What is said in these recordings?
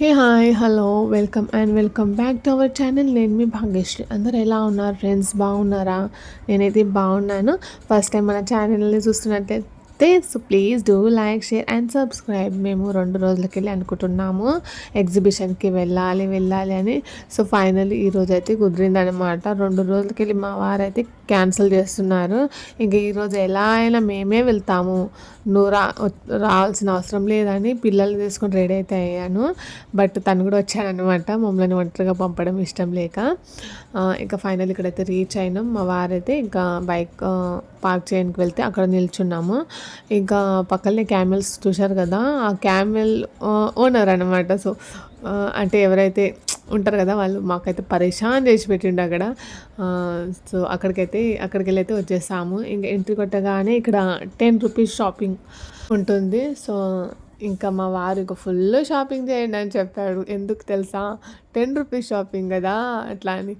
Hey hi hello welcome and welcome back to our channel నేను మీ భాగ్యశ్రీ. అందరు ఎలా ఉన్నారు? ఫ్రెండ్స్ బాగున్నారా? నేనైతే బాగున్నాను. ఫస్ట్ టైం మన ఛానల్ని చూస్తున్నట్లయితే so please do like share and subscribe మేము రెండు రోజులకి వెళ్ళి అనుకుంటున్నాము. ఎగ్జిబిషన్కి వెళ్ళాలి వెళ్ళాలి అని. సో ఫైనల్ ఈరోజు అయితే కుదిరిందనమాట రెండు రోజులకి వెళ్ళి మా వారైతే క్యాన్సిల్ చేస్తున్నారు. ఇంక ఈరోజు ఎలా అయినా మేమే వెళ్తాము. నువ్వు రా రావాల్సిన అవసరం లేదని పిల్లల్ని తీసుకొని రెడీ అయితే అయ్యాను. బట్ తను కూడా వచ్చాడనమాట మమ్మల్ని ఒంటరిగా పంపడం ఇష్టం లేక. ఇంకా ఫైనల్ ఇక్కడైతే రీచ్ అయినాం. మా వారైతే ఇంకా బైక్ పార్క్ చేయడానికి వెళ్తే అక్కడ నిల్చున్నాము. ఇంకా పక్కనే క్యామెల్స్ చూశారు కదా. ఆ క్యామెల్ ఓనర్ అనమాట సో అంటే ఎవరైతే ఉంటారు కదా వాళ్ళు. మాకైతే పరేషాన్ చేసి పెట్టిండు అక్కడ. సో అక్కడికైతే అక్కడికి వెళ్ళి అయితే వచ్చేసాము. ఇంకా ఎంట్రీ కొట్టగానే ఇక్కడ టెన్ రూపీస్ షాపింగ్ ఉంటుంది. సో ఇంకా మా వారు ఇంకా ఫుల్ షాపింగ్ చేయండి అని చెప్పాడు. ఎందుకు తెలుసా? టెన్ రూపీస్ షాపింగ్ కదా అట్లా అని.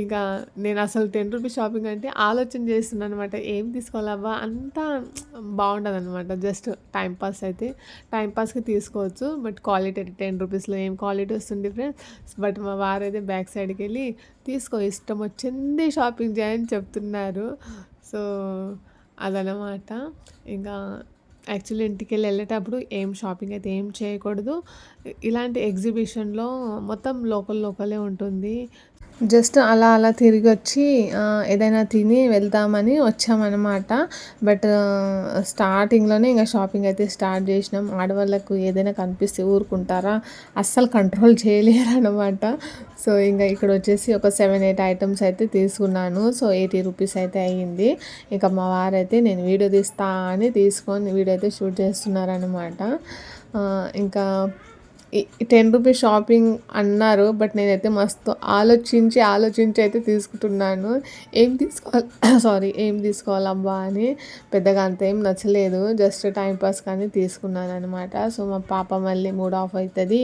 ఇంకా నేను అసలు టెన్ రూపీస్ షాపింగ్ అంటే ఆలోచన చేస్తున్నాను అనమాట ఏం తీసుకోవాలబ్బా? అంతా బాగుండదు అనమాట జస్ట్ టైంపాస్ అయితే టైంపాస్కి తీసుకోవచ్చు. బట్ క్వాలిటీ అయితే టెన్ రూపీస్లో ఏం క్వాలిటీ వస్తుంది ఫ్రెండ్స్? బట్ మా వారైతే బ్యాక్ సైడ్కి వెళ్ళి తీసుకో ఇష్టం వచ్చింది షాపింగ్ చేయని చెప్తున్నారు. సో అదనమాట ఇంకా యాక్చువల్లీ ఇంటికి వెళ్ళి వెళ్ళేటప్పుడు ఏం షాపింగ్ అయితే ఏం చేయకూడదు. ఇలాంటి ఎగ్జిబిషన్లో మొత్తం లోకల్ లోకలే ఉంటుంది. జస్ట్ అలా అలా తిరిగి వచ్చి ఏదైనా తిని వెళ్దామని వచ్చామన్నమాట. బట్ స్టార్టింగ్లోనే ఇంకా షాపింగ్ అయితే స్టార్ట్ చేసినాం. ఆడవాళ్ళకు ఏదైనా కనిపిస్తే ఊరుకుంటారా? అస్సలు కంట్రోల్ చేయలేరు అనమాట సో ఇంకా ఇక్కడ వచ్చేసి ఒక సెవెన్ ఎయిట్ ఐటమ్స్ అయితే తీసుకున్నాను. సో ఎయిటీ రూపీస్ అయితే అయ్యింది. ఇంకా మా వారైతే నేను వీడియో తీస్తా అని తీసుకొని వీడియో అయితే షూట్ చేస్తున్నారనమాట ఇంకా టెన్ రూపీస్ షాపింగ్ అన్నారు బట్ నేనైతే మస్తు ఆలోచించి ఆలోచించి అయితే తీసుకుంటున్నాను. ఏం తీసుకోవాలి సారీ ఏం తీసుకోవాలబ్బా అని పెద్దగా అంత ఏం నచ్చలేదు. జస్ట్ టైంపాస్ కానీ తీసుకున్నాను అనమాట సో మా పాప మళ్ళీ మూడ్ ఆఫ్ అవుతుంది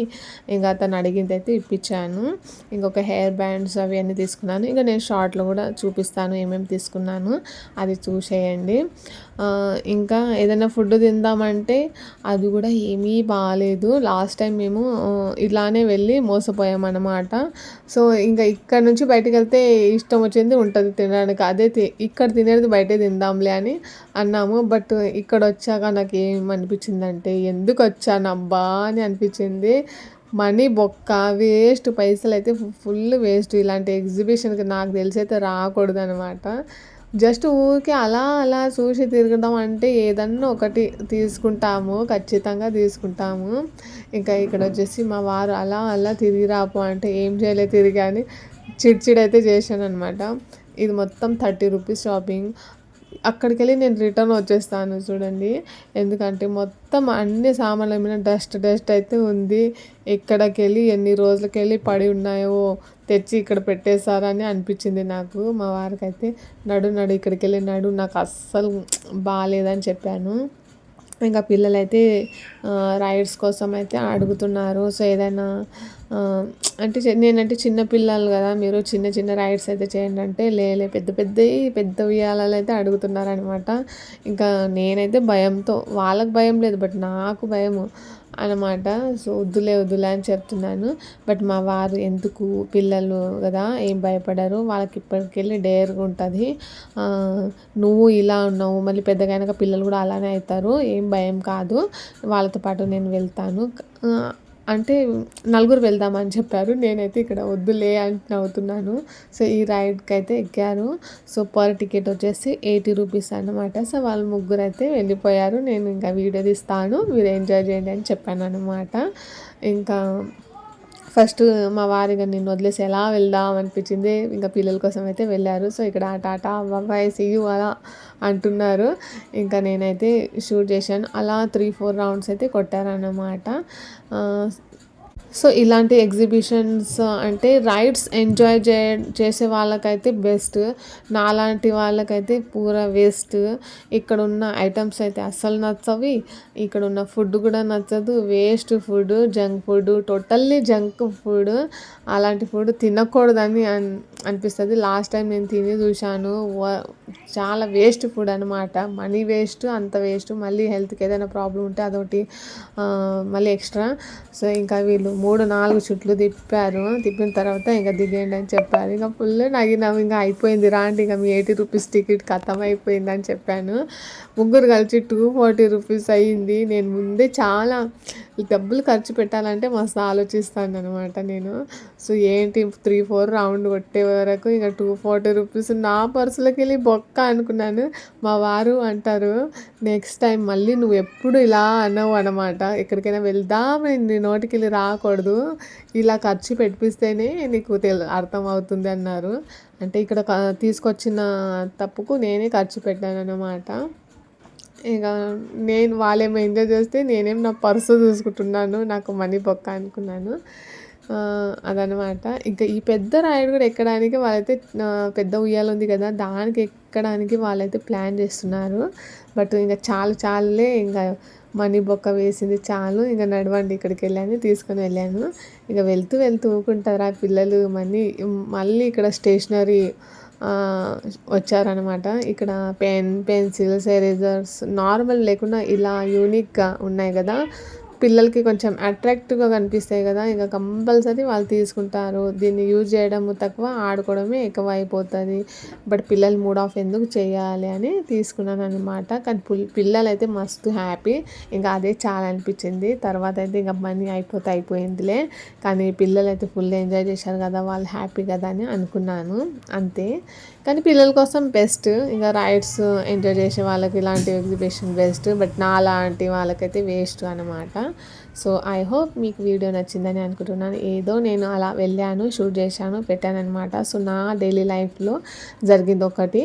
ఇంకా తను అడిగింది అయితే ఇప్పించాను. ఇంకొక హెయిర్ బ్యాండ్స్ అవి అన్నీ తీసుకున్నాను. ఇంకా నేను షార్ట్లో కూడా చూపిస్తాను ఏమేమి తీసుకున్నాను. అది చూసేయండి. ఇంకా ఏదైనా ఫుడ్ తిందామంటే అది కూడా ఏమీ బాగాలేదు లాస్ట్ టైం మేము ఇలానే వెళ్ళి మోసపోయామన్నమాట సో ఇంకా ఇక్కడ నుంచి బయటకు వెళ్తే ఇష్టం వచ్చింది ఉంటుంది తినడానికి. అదే ఇక్కడ తినేది బయటే తిందాంలే అని అన్నాము. బట్ ఇక్కడ వచ్చాక నాకు ఏమనిపించిందంటే ఎందుకు వచ్చానబ్బా అని అనిపించింది. మనీ బొక్క వేస్ట్ పైసలు అయితే ఫుల్ వేస్ట్. ఇలాంటి ఎగ్జిబిషన్కి నాకు తెలిసి అయితే రాకూడదు అనమాట జస్ట్ ఊరికే అలా అలా చూసి తిరగడం అంటే ఏదన్నా ఒకటి తీసుకుంటాము ఖచ్చితంగా తీసుకుంటాము. ఇంకా ఇక్కడ వచ్చేసి మా వారు అలా అలా తిరిగి రాపు అంటే ఏం చేయలేదు తిరిగి అని చిడ్చిడైతే చేశాను అనమాట ఇది మొత్తం థర్టీ రూపీస్ షాపింగ్. అక్కడికి వెళ్ళి నేను రిటర్న్ వచ్చేస్తాను చూడండి. ఎందుకంటే మొత్తం అన్ని సామాన్ల మీద డస్ట్ డస్ట్ అయితే ఉంది. ఎక్కడికి వెళ్ళి ఎన్ని రోజులకి వెళ్ళి పడి ఉన్నాయో తెచ్చి ఇక్కడ పెట్టేశారని అనిపించింది నాకు. మా వారికి అయితే నడు నడు ఇక్కడికి వెళ్ళి నడు. నాకు అస్సలు బాగాలేదని చెప్పాను. ఇంకా పిల్లలైతే రైడ్స్ కోసం అయితే అడుగుతున్నారు. సో ఏదైనా అంటే నేనంటే చిన్న పిల్లలు కదా మీరు చిన్న చిన్న రైడ్స్ అయితే చేయండి అంటే లేలే పెద్ద పెద్దవి పెద్ద ఉయ్యాలలు అయితే అడుగుతున్నారనమాట ఇంకా నేనైతే భయంతో వాళ్ళకి భయం లేదు బట్ నాకు భయము. అనమాట. సో వద్దులే వద్దులే అని చెప్తున్నాను. బట్ మా వారు ఎందుకు పిల్లలు కదా ఏం భయపడరు. వాళ్ళకి ఇప్పటికెళ్ళి డేర్గా ఉంటుంది. నువ్వు ఇలా ఉన్నావు మళ్ళీ పెద్దగైనాక పిల్లలు కూడా అలానే అవుతారు. ఏం భయం కాదు. వాళ్ళతో పాటు నేను వెళ్తాను. అంటే నలుగురు వెళ్దామని చెప్పారు. నేనైతే ఇక్కడ వద్దులే అని అవుతున్నాను సో ఈ రైడ్కి అయితే ఎక్కారు సో పర్ టికెట్ వచ్చేసి ఎయిటీ రూపీస్ అనమాట సో వాళ్ళు ముగ్గురు అయితే వెళ్ళిపోయారు. నేను ఇంకా వీడియో తీస్తాను. మీరు ఎంజాయ్ చేయండి అని చెప్పాను అనమాట ఇంకా ఫస్ట్ మా వారిగా నేను వదిలేసి ఎలా వెళ్దాం అనిపించింది. ఇంకా పిల్లల కోసం అయితే వెళ్ళారు. సో ఇక్కడ టాటా బాబాయ్ సియు అలా అంటున్నారు. ఇంకా నేనైతే షూట్ చేశాను. అలా త్రీ ఫోర్ రౌండ్స్ అయితే కొట్టారన్నమాట. సో ఇలాంటి ఎగ్జిబిషన్స్ అంటే రైడ్స్ ఎంజాయ్ చే చేసే వాళ్ళకైతే బెస్ట్. నాలాంటి వాళ్ళకైతే పూరా వేస్ట్. ఇక్కడ ఉన్న ఐటమ్స్ అయితే అస్సలు నచ్చవి. ఇక్కడ ఉన్న ఫుడ్ కూడా నచ్చదు. Waste food junk food totally junk food. అలాంటి ఫుడ్ తినకూడదని అనిపిస్తుంది. లాస్ట్ టైం నేను తిని చూశాను. వ- చాలా వేస్ట్ ఫుడ్ అనమాట మనీ వేస్ట్ అంత వేస్ట్. మళ్ళీ హెల్త్కి ఏదైనా ప్రాబ్లం ఉంటే అదొకటి మళ్ళీ ఎక్స్ట్రా. సో ఇంకా వీళ్ళు మూడు నాలుగు చుట్లు తిప్పారు. తిప్పిన తర్వాత ఇంకా దిగేయండి అని చెప్పారు. ఇంకా ఫుల్ నగినాం. ఇంకా అయిపోయింది. రాండి ఇంకా మీ ఎయిటీ రూపీస్ టికెట్ ఖతం అయిపోయింది అని చెప్పాను. ముగ్గురు కలిసి టూ ఫార్టీ రూపీస్ అయ్యింది. నేను ముందే చాలా డబ్బులు ఖర్చు పెట్టాలంటే మస్తు ఆలోచిస్తాను అనమాట నేను. సో ఏంటి త్రీ ఫోర్ రౌండ్ కొట్టే వరకు ఇంకా టూ ఫార్టీ రూపీస్. నా పర్సులోకి వెళ్ళి బొక్క అనుకున్నాను. మా వారు అంటారు నెక్స్ట్ టైం మళ్ళీ నువ్వు ఎప్పుడు ఇలా అనవు అనమాట ఎక్కడికైనా వెళ్దాం నీ నోటికి వెళ్ళి రాకూడదు. ఇలా ఖర్చు పెట్టిస్తేనే నీకు తెలు అర్థం అవుతుంది అన్నారు. అంటే ఇక్కడ తీసుకొచ్చిన తప్పుకు నేనే ఖర్చు పెట్టాను అనమాట ఇక నేను వాళ్ళేమో ఎంజాయ్ చేస్తే నేనేం నా పర్సు చూసుకుంటున్నాను నాకు మనీ బొక్క అనుకున్నాను. అదనమాట. ఇంకా ఈ పెద్ద రాయుడు కూడా ఎక్కడానికి వాళ్ళైతే పెద్ద ఉయ్యాల ఉంది కదా దానికి ఎక్కడానికి వాళ్ళైతే ప్లాన్ చేస్తున్నారు. బట్ ఇంకా చాలు చాలులే ఇంకా మనీ బొక్క వేసింది చాలు. ఇంకా నడవండి ఇక్కడికి వెళ్ళాను తీసుకొని వెళ్ళాను. ఇక వెళ్తూ వెళ్తూ ఊకుంటారా పిల్లలు మనీ మళ్ళీ ఇక్కడ స్టేషనరీ వచ్చారనమాట. ఇక్కడ పెన్ పెన్సిల్స్ ఎరేజర్స్ నార్మల్ లేకుండా ఇలా యూనిక్గా ఉన్నాయి కదా. పిల్లలకి కొంచెం అట్రాక్టివ్గా కనిపిస్తాయి కదా ఇంకా కంపల్సరీ వాళ్ళు తీసుకుంటారు. దీన్ని యూజ్ చేయడం తక్కువ ఆడుకోవడమే ఎక్కువ అయిపోతుంది బట్ పిల్లలు మూడ్ ఆఫ్ ఎందుకు చేయాలి అని తీసుకున్నాను అనమాట కానీ పుల్- పిల్లలు అయితే మస్తు హ్యాపీ ఇంకా అదే చాలా అనిపించింది. తర్వాత అయితే ఇంకా మనీ అయిపోతే అయిపోయిందిలే. కానీ పిల్లలు అయితే ఫుల్ ఎంజాయ్ చేశారు కదా వాళ్ళు హ్యాపీ కదా అని అనుకున్నాను. అంతే. కానీ పిల్లల కోసం బెస్ట్ ఇంకా రైడ్స్ ఎంజాయ్ చేసే వాళ్ళకి ఇలాంటి ఎగ్జిబిషన్ బెస్ట్ బట్ నా లాంటి వాళ్ళకైతే వేస్ట్ అనమాట సో ఐ హోప్ మీకు వీడియో నచ్చిందని అనుకుంటున్నాను. ఏదో నేను అలా వెళ్ళాను షూట్ చేశాను పెట్టాను అనమాట సో నా డైలీ లైఫ్లో జరిగింది ఒకటి.